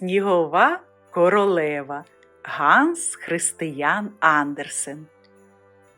Снігова королева Ганс Християн Андерсен.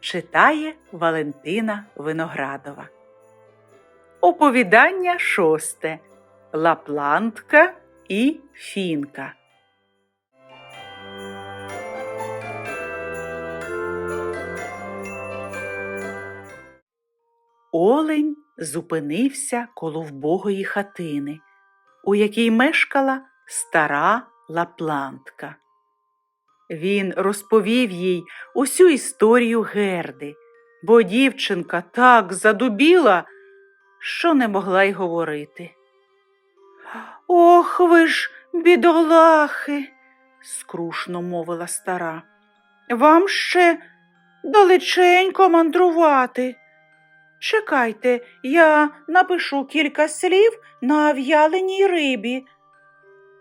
Читає Валентина Виноградова. Оповідання шосте. Лаплантка і Фінка. Олень зупинився коло вбогої хатини, у якій мешкала стара лаплантка. Він розповів їй усю історію Герди, бо дівчинка так задубіла, що не могла й говорити. Ох ви ж, бідолахи, скрушно мовила стара. Вам ще далеченько мандрувати. Чекайте, я напишу кілька слів на в'яленій рибі.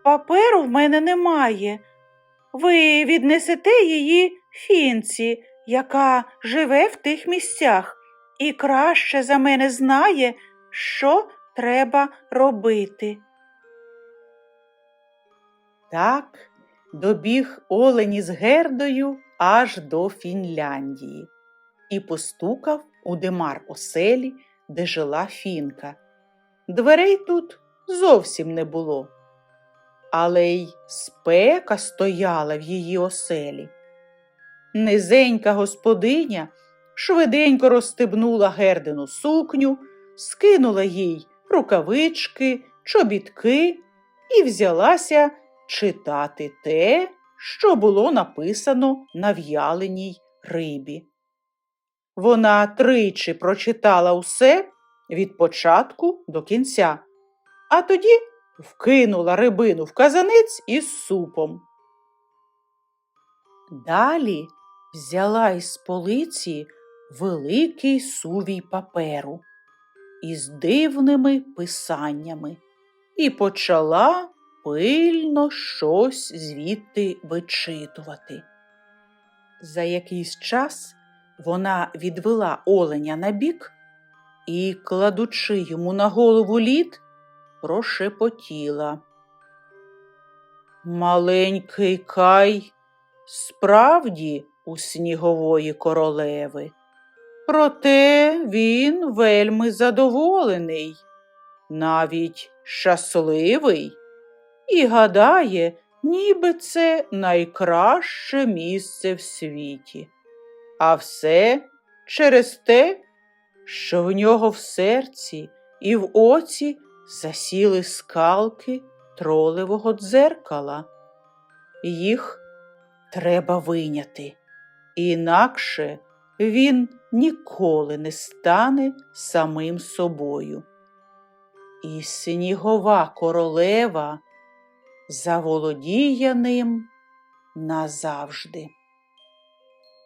Паперу в мене немає. Ви віднесете її фінці, яка живе в тих місцях, і краще за мене знає, що треба робити. Так добіг олень із Гердою аж до Фінляндії і постукав у димар оселі, де жила фінка. Дверей тут зовсім не було, але й спека стояла в її оселі. Низенька господиня швиденько розстебнула Гердину сукню, скинула їй рукавички, чобітки і взялася читати те, що було написано на в'яленій рибі. Вона тричі прочитала усе від початку до кінця, а тоді вкинула рибину в казанець із супом. Далі взяла із полиці великий сувій паперу із дивними писаннями і почала пильно щось звідти вичитувати. За якийсь час вона відвела оленя на бік і, кладучи йому на голову лід, прошепотіла. Маленький кай справді у снігової королеви. Проте він вельми задоволений, навіть щасливий, і гадає, ніби це найкраще місце в світі. А все через те, що в нього в серці і в оці засіли скалки тролевого дзеркала. Їх треба виняти, інакше він ніколи не стане самим собою. І снігова королева заволодіє ним назавжди.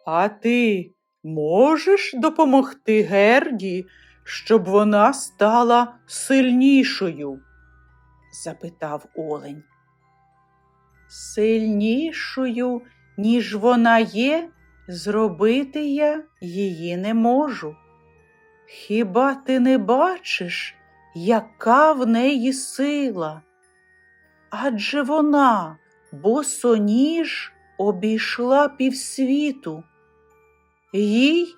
А ти можеш допомогти Герді, щоб вона стала сильнішою? запитав Олень. Сильнішою, ніж вона є, зробити я її не можу. Хіба ти не бачиш, яка в неї сила? Адже вона, босоніж, обійшла півсвіту. Їй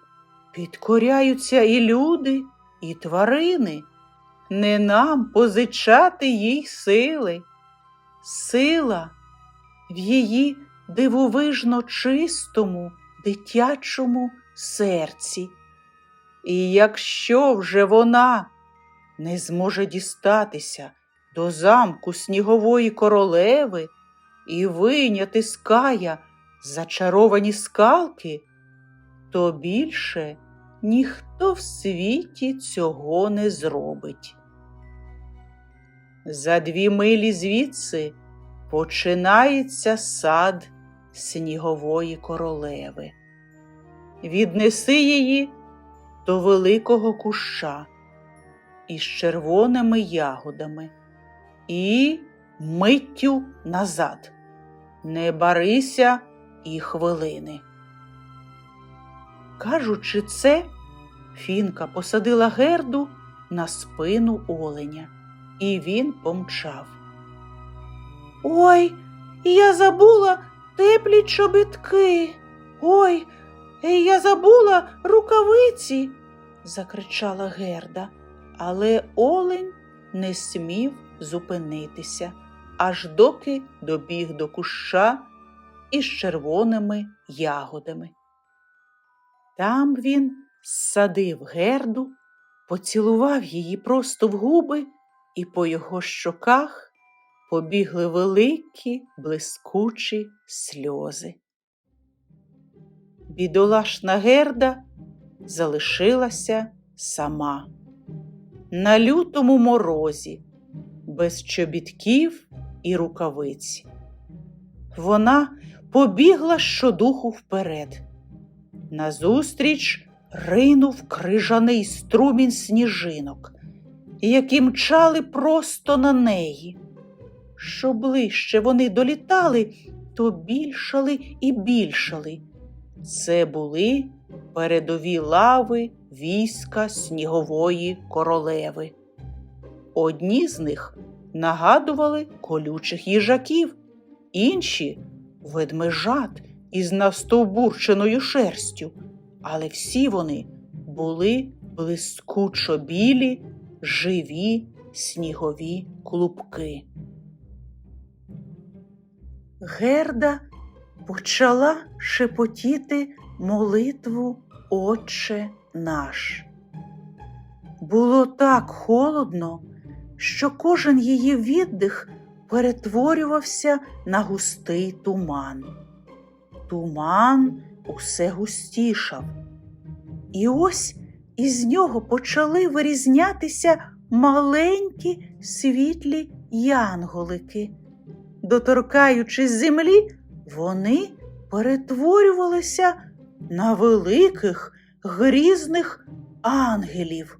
підкоряються і люди, і тварини. Не нам позичати їй сили. Сила в її дивовижно чистому, дитячому серці. І якщо вже вона не зможе дістатися до замку снігової королеви і виняти з кая зачаровані скалки, то більше ніхто в світі цього не зробить. За дві милі звідси починається сад снігової королеви. Віднеси її до великого куща із червоними ягодами і миттю назад. Не барися і хвилини. Кажучи це, Фінка посадила герду на спину оленя, і він помчав. Ой, я забула теплі чобітки. Ой, я забула рукавиці, закричала Герда, але олень не смів зупинитися, аж доки добіг до куща із червоними ягодами. Там він садив герду, поцілував її просто в губи, і по його щоках побігли великі блискучі сльози. Бідолашна герда залишилася сама на лютому морозі, без чобітків і рукавиць. Вона побігла щодуху вперед. Назустріч ринув крижаний струмінь сніжинок, які мчали просто на неї. Що ближче вони долітали, то більшали і більшали. Це були передові лави війська снігової королеви. Одні з них нагадували колючих їжаків, інші ведмежат із настовбурченою шерстю, але всі вони були блискучо білі, живі снігові клубки. Герда почала шепотіти молитву Отче наш. Було так холодно, що кожен її віддих перетворювався на густий туман. Туман усе густішав. І ось із нього почали вирізнятися маленькі світлі янголики. Доторкаючись землі, вони перетворювалися на великих грізних ангелів.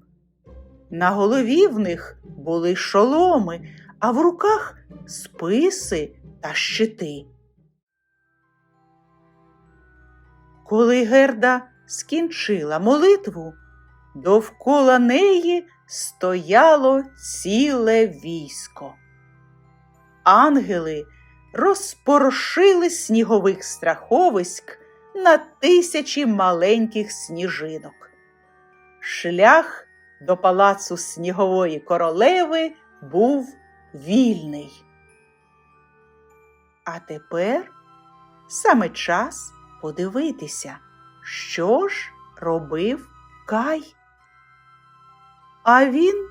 На голові в них були шоломи, а в руках списи та щити. Коли Герда скінчила молитву, довкола неї стояло ціле військо. Ангели розпорошили снігових страховиськ на тисячі маленьких сніжинок. Шлях до палацу снігової королеви був вільний. А тепер саме час подивитися, що ж робив Кай. А він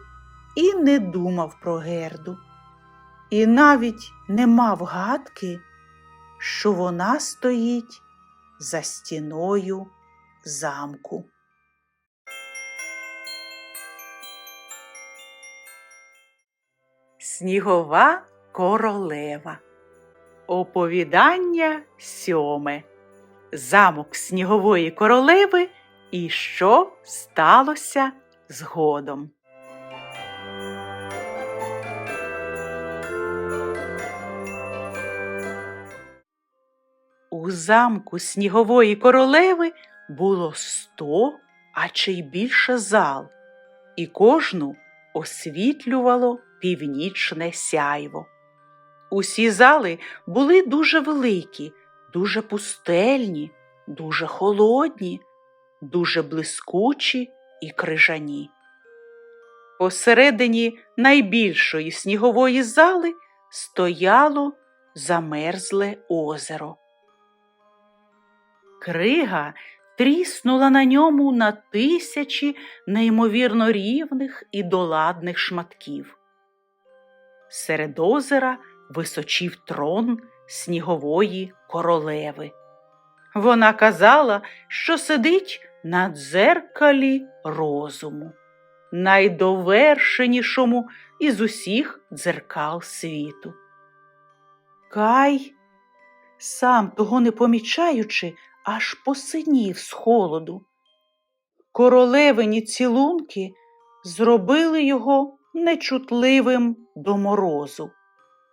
і не думав про герду, і навіть не мав гадки, що вона стоїть за стіною замку. Снігова королева. Оповідання сьоме. Замок снігової королеви і що сталося згодом. У замку снігової королеви було сто, а чи й більше зал, і кожну освітлювало північне сяйво. Усі зали були дуже великі, дуже пустельні, дуже холодні, дуже блискучі і крижані. Посередині найбільшої снігової зали стояло замерзле озеро. Крига тріснула на ньому на тисячі неймовірно рівних і доладних шматків. Серед озера височів трон снігової королеви. Вона казала, що сидить на дзеркалі розуму, найдовершенішому із усіх дзеркал світу. Кай, сам того не помічаючи, аж посинів з холоду. Королевині цілунки зробили його нечутливим до морозу,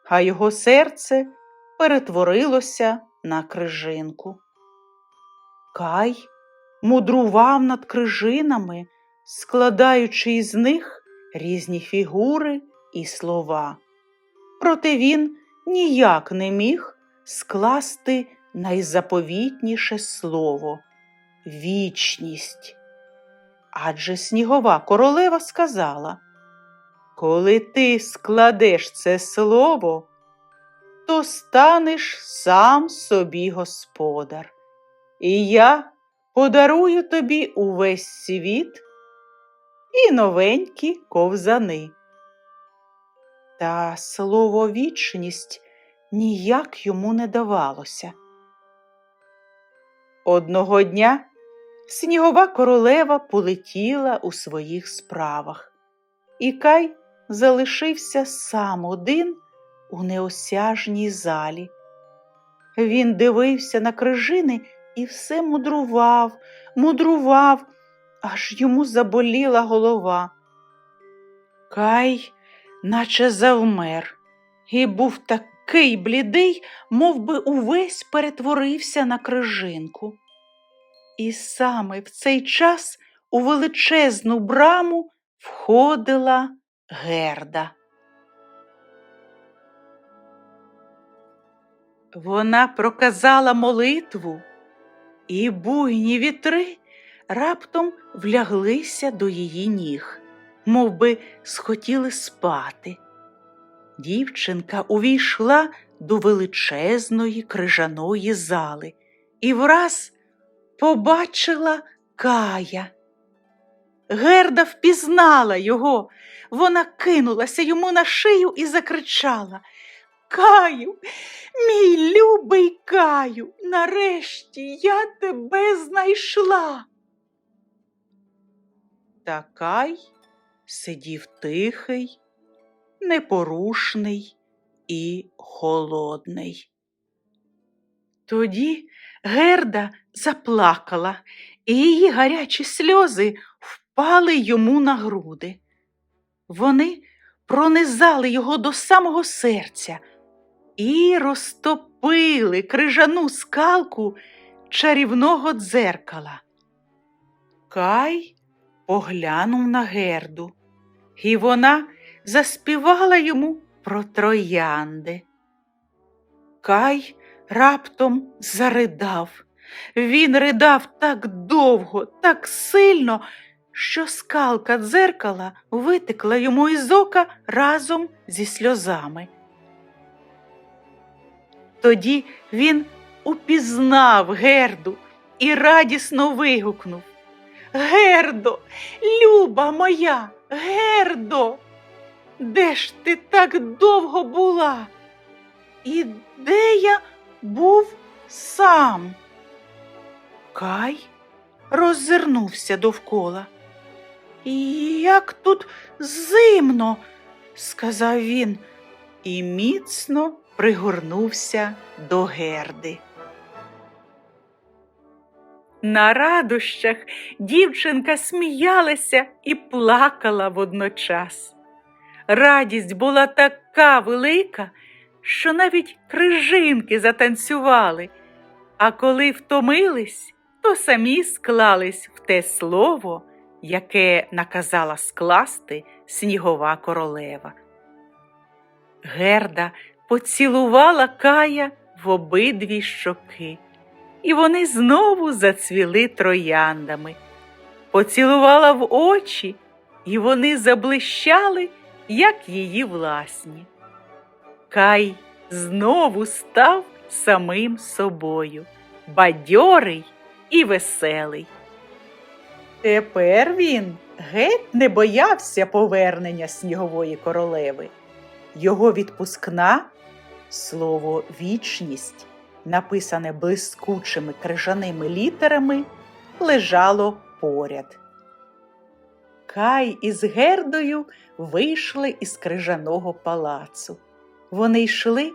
а його серце перетворилося на крижинку. Кай мудрував над крижинами, складаючи із них різні фігури і слова. Проте він ніяк не міг скласти найзаповітніше слово вічність. Адже снігова королева сказала, коли ти складеш це слово, то станеш сам собі господар, і я подарую тобі увесь світ і новенькі ковзани. Та слово вічність ніяк йому не давалося. Одного дня снігова королева полетіла у своїх справах, і Кай залишився сам один у неосяжній залі. Він дивився на крижини і все мудрував, мудрував, аж йому заболіла голова. Кай наче завмер, і був такий блідий, мов би увесь перетворився на крижинку. І саме в цей час у величезну браму входила Герда. Вона проказала молитву, і буйні вітри раптом вляглися до її ніг, мов би схотіли спати. Дівчинка увійшла до величезної крижаної зали і враз побачила Кая. Герда впізнала його. Вона кинулася йому на шию і закричала Каю, Каю, нарешті я тебе знайшла. Та Кай сидів тихий, непорушний і холодний. Тоді Герда заплакала, і її гарячі сльози впали йому на груди. Вони пронизали його до самого серця і розтопили крижану скалку чарівного дзеркала. Кай поглянув на Герду, і вона заспівала йому про троянди. Кай раптом заридав. Він ридав так довго, так сильно, що скалка дзеркала витекла йому із ока разом зі сльозами. Тоді він упізнав Герду і радісно вигукнув Гердо, люба моя, Гердо, де ж ти так довго була? І де я був сам? Кай роззирнувся довкола. Як тут зимно, сказав він і міцно пригорнувся до герди. На радощах дівчинка сміялася і плакала водночас. Радість була така велика, що навіть крижинки затанцювали, а коли втомились, то самі склались в те слово, яке наказала скласти снігова королева. Герда поцілувала Кая в обидві щоки, і вони знову зацвіли трояндами. Поцілувала в очі, і вони заблищали, як її власні. Кай знову став самим собою, бадьорий і веселий. Тепер він геть не боявся повернення снігової королеви. Його відпускна слово вічність, написане блискучими крижаними літерами, лежало поряд. Кай із Гердою вийшли із крижаного палацу. Вони йшли,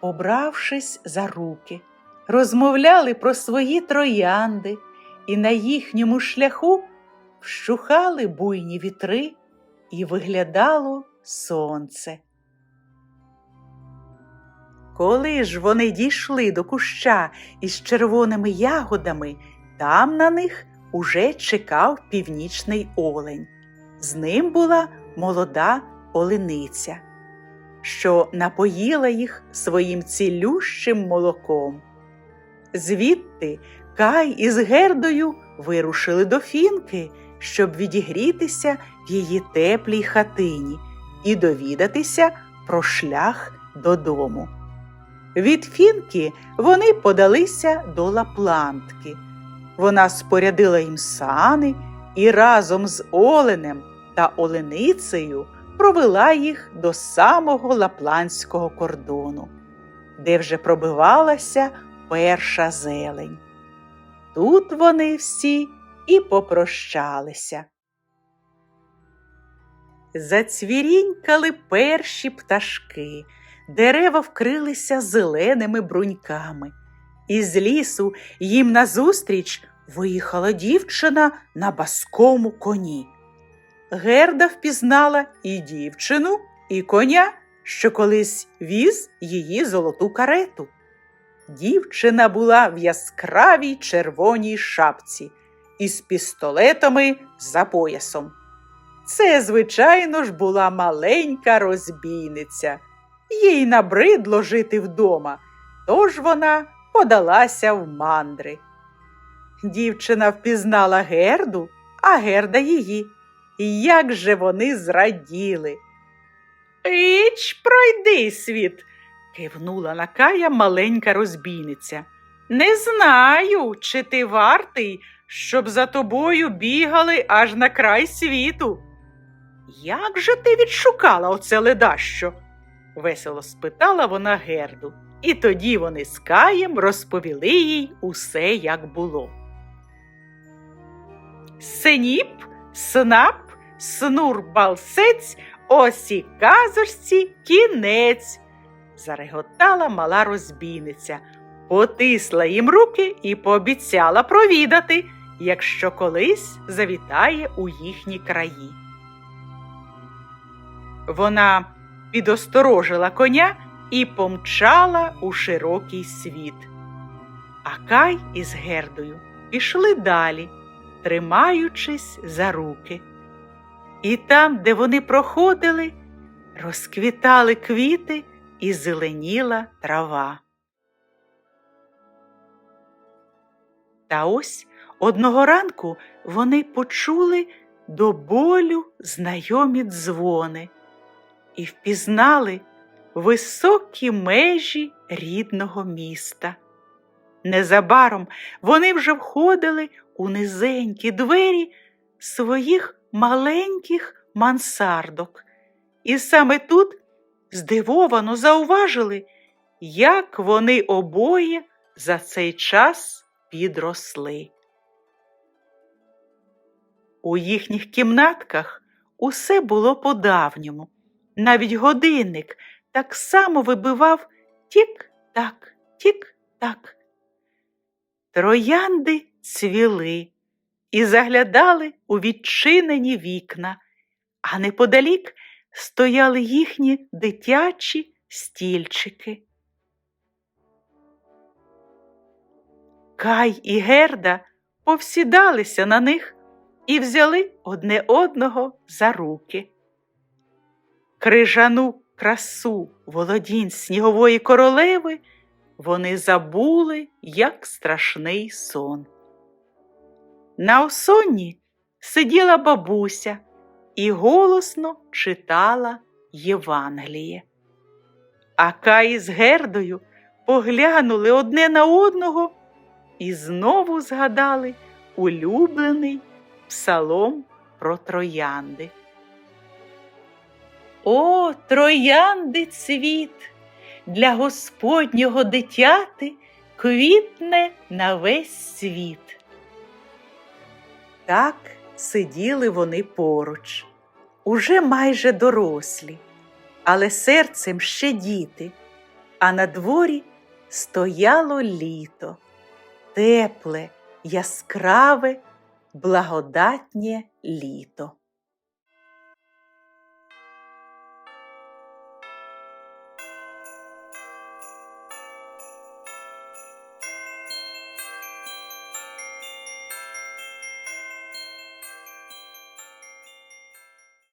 побравшись за руки, розмовляли про свої троянди, і на їхньому шляху вщухали буйні вітри, і виглядало сонце. Коли ж вони дійшли до куща із червоними ягодами, там на них уже чекав північний олень. З ним була молода олениця. що напоїла їх своїм цілющим молоком. Звідти Кай із Гердою вирушили до фінки, щоб відігрітися в її теплій хатині і довідатися про шлях додому. Від фінки вони подалися до Лаплантки. Вона спорядила їм сани і разом з Оленем та Оленицею провела їх до самого лапландського кордону, де вже пробивалася перша зелень. Тут вони всі і попрощалися. Зацвірінькали перші пташки, дерева вкрилися зеленими бруньками. Із лісу їм назустріч виїхала дівчина на баскому коні. Герда впізнала і дівчину, і коня, що колись віз її золоту карету. Дівчина була в яскравій червоній шапці із пістолетами за поясом. Це, звичайно ж, була маленька розбійниця. Їй набридло жити вдома, тож вона подалася в мандри. Дівчина впізнала Герду, а Герда її. Як же вони зраділи. Іч, пройди світ, кивнула на Кая маленька розбійниця. Не знаю, чи ти вартий, щоб за тобою бігали аж на край світу. Як же ти відшукала оце ледащо? Весело спитала вона Герду, і тоді вони з Каєм розповіли їй усе, як було. Синіп, снап, снур балсець, ось і казочці кінець, зареготала мала розбійниця, потисла їм руки і пообіцяла провідати, якщо колись завітає у їхні краї. Вона підосторожила коня і помчала у широкий світ. А Кай із Гердою пішли далі, тримаючись за руки. І там, де вони проходили, розквітали квіти і зеленіла трава. Та ось одного ранку вони почули до болю знайомі дзвони і впізнали високі межі рідного міста. Незабаром вони вже входили у низенькі двері своїх маленьких мансардок, і саме тут здивовано зауважили, як вони обоє за цей час підросли. У їхніх кімнатках усе було по-давньому. Навіть годинник так само вибивав тік-так, тік-так. Троянди цвіли і заглядали у відчинені вікна, а неподалік стояли їхні дитячі стільчики. Кай і Герда повсідалися на них і взяли одне одного за руки. Крижану красу володінь снігової королеви вони забули, як страшний сон. На осонні сиділа бабуся і голосно читала Євангеліє. А Кай з Гердою поглянули одне на одного і знову згадали улюблений псалом про троянди. О, троянди цвіт! Для Господнього дитяти квітне на весь світ. Так сиділи вони поруч, уже майже дорослі, але серцем ще діти, а на дворі стояло літо, тепле, яскраве, благодатнє літо.